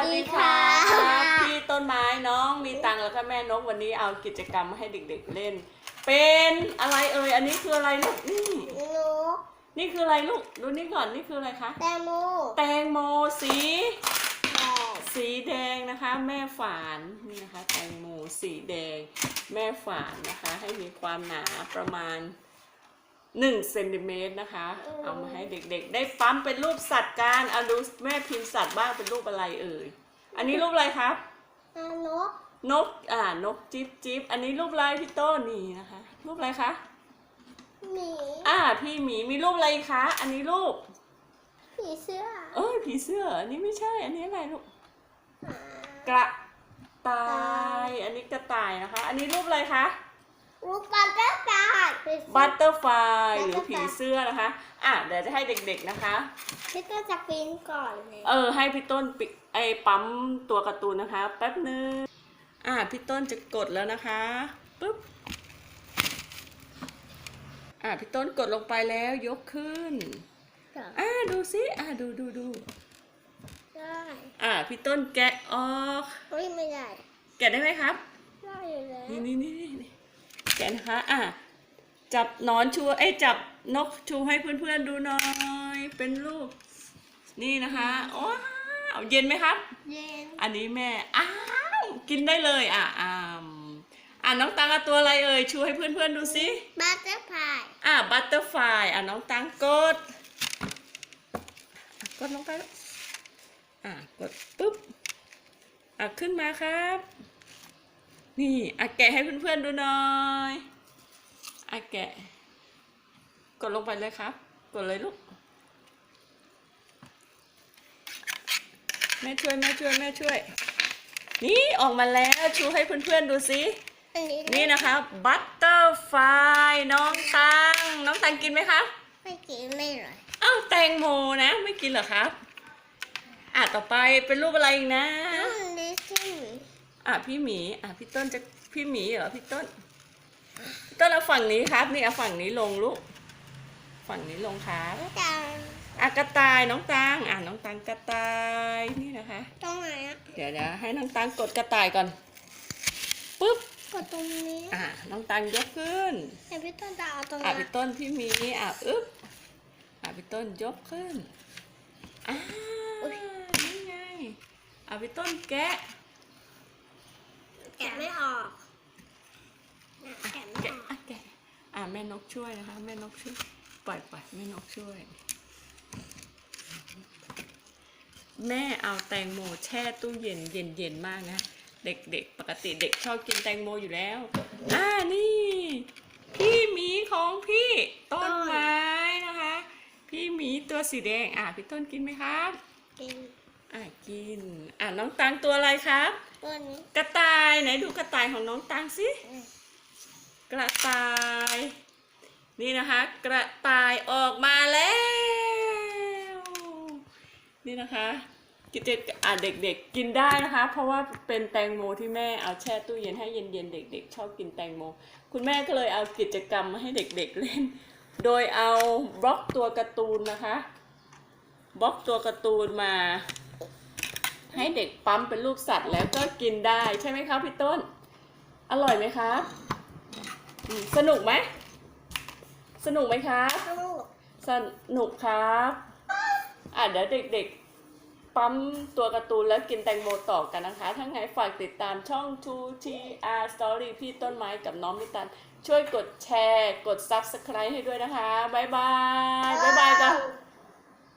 วัสดีค่ะสวัสดีค่ะพี่ต้นไม้น้องมีตังค์แล้วก็แม่นกวันนี้เอากิจกรรมมาให้เด็กๆเล่น เป็นอะไรเอ่ยอันนี้คืออะไรลูกนี่หนูนี่คืออะไรลูกดูนี่ก่อนนี่คืออะไรคะแตงโมแตงโมสีแดงสีแดงนะคะ แม่ฝานนี่นะคะแตงโมสีแดง แม่ฝานนะคะ ให้มีความหนาประมาณ 1เซนติเมตรนะคะ เอามาให้เด็กๆ ได้ปั๊มเป็นรูปสัตว์การเอาดูแม่พิมพ์สัตว์บ้างเป็นรูปอะไรเอ่ย อันนี้รูปอะไรครับอ่านก นก อ่า นกจิ๊บจิ๊บอันนี้รูปอะไรพี่โต้นนี่นะคะ รูปอะไรคะ หมี อ่า พี่หมี มีรูปอะไรอีกคะ อันนี้รูป ผีเสื้อ เอ้ย ผีเสื้อ อันนี้ไม่ใช่ อันนี้อะไรลูกอ่ากระต่าย อันนี้กระต่ายนะคะ อันนี้รูปอะไรคะ ลูกปันกระต่ายเป็นบัตเตอร์ไฟหรือ Butterfly ผีเสื้อนะคะ อะเดี๋ยวจะให้เด็กๆนะคะ พี่ก็จะปีนก่อนเลยเออ ให้พี่ต้นปิดไอ้ปั๊มตัวการ์ตูนนะคะ แป๊บนึง อะพี่ต้นจะกดแล้วนะคะปุ๊บ อะพี่ต้นกดลงไปแล้วยกขึ้น อะดูสิอะดูดูดูได้อะพี่ต้นแกะออกเฮ้ยไม่ได้ แกะได้ไหมครับ ได้อยู่แล้วนี่นี่นี่นี่แกะนะคะอะจับหนอนชูเอ้ยจับนกชูให้เพื่อนๆดูหน่อย เป็นรูปนี่นะคะว้าวเย็นไหมครับ เย็น อันนี้แม่ อ้าว กินได้เลยอะอ่าอะน้องตังเอาตัวอะไรเอ่ย ชูให้เพื่อนๆดูสิบัตเตอร์พายอะบัตเตอร์ไฟอะน้องตังกดอะกดลงไปแล้วอะกดปุ๊บอะขึ้นมาครับ นี่อะแกะให้เพื่อนๆดูหน่อยอะแกะ กดลงไปเลยครับ กดเลยลูก แม่ช่วยแม่ช่วยแม่ช่วย นี่ออกมาแล้วชูให้เพื่อนๆดูสิ อันนี้นี่นะคะบัตเตอร์ไฟน้องตัง น้องตังกินไหมครับไม่กินไม่เลยอ้าวแตงโมนะ ไม่กินเหรอครับ อะต่อไปเป็นรูปอะไรอีกนะน้องลิซซี่ อะพี่หมีอะพี่ต้นจะพี่หมีเหรอพี่ต้นพี่ต้นเอาฝั่งนี้ครับ นี่เอาฝั่งนี้ลงลูกฝั่งนี้ลงครับจังอะกระต่ายน้องตังอะน้องตังกระต่ายนี่นะคะตรงไหนอะเดี๋ยวนะให้น้องตังกดกระต่ายก่อนปุ๊บกดตรงนี้อะน้องตังยกขึ้นแต่พี่ต้นจะเอาตรงอะนี้พี่ต้นพี่หมีอะอึ๊บอะพี่ต้นยกขึ้นอ่านี่ไงอะพี่ต้นแกะแกะ ไม่ออกแกะไม่แกะออกอะแกะอะแม่นกช่วยนะคะ แม่นกช่วย ปล่อยปล่อยแม่นกช่วย แม่เอาแตงโมแช่ตู้เย็นเย็นเย็นๆมากนะ เด็กๆปกติเด็กชอบกินแตงโมอยู่แล้ว อ่านี่ พี่หมีของพี่ต้นไม้นะคะ พี่หมีตัวสีแดง อะพี่ต้นกินไหมครับกิน อะกิน อะน้องตังตัวอะไรครับ ตัวนี้กระต่ายไหนดูกระต่ายของน้องตังสิ อืมกระต่าย นี่นะคะ กระต่ายออกมาแล้ว นี่นะคะกิจอะเด็กๆกินได้นะคะ เพราะว่าเป็นแตงโมที่แม่เอาแช่ตู้เย็นให้เย็นๆเด็ก ๆ ชอบกินแตงโม คุณแม่ก็เลยเอากิจกรรมมาให้เด็กๆเล่น โดยเอาบล็อกตัวการ์ตูนนะคะบล็อกตัวการ์ตูนมา ให้เด็กปั๊มเป็นรูปสัตว์แล้วก็กินได้ใช่ไหมครับพี่ต้น อร่อยไหมครับสนุกไหม สนุกไหมครับลูกสนุกครับอะเดี๋ยวเด็กๆ ปั๊มตัวการ์ตูนแล้วกินแตงโมต่อกันนะคะ ถ้าไงฝากติดตามช่อง 2TR Story พี่ต้นไม้กับน้องมิตัน ช่วยกดแชร์ กด Subscribe ให้ด้วยนะคะ บ๊ายบาย บ๊ายบายก่อน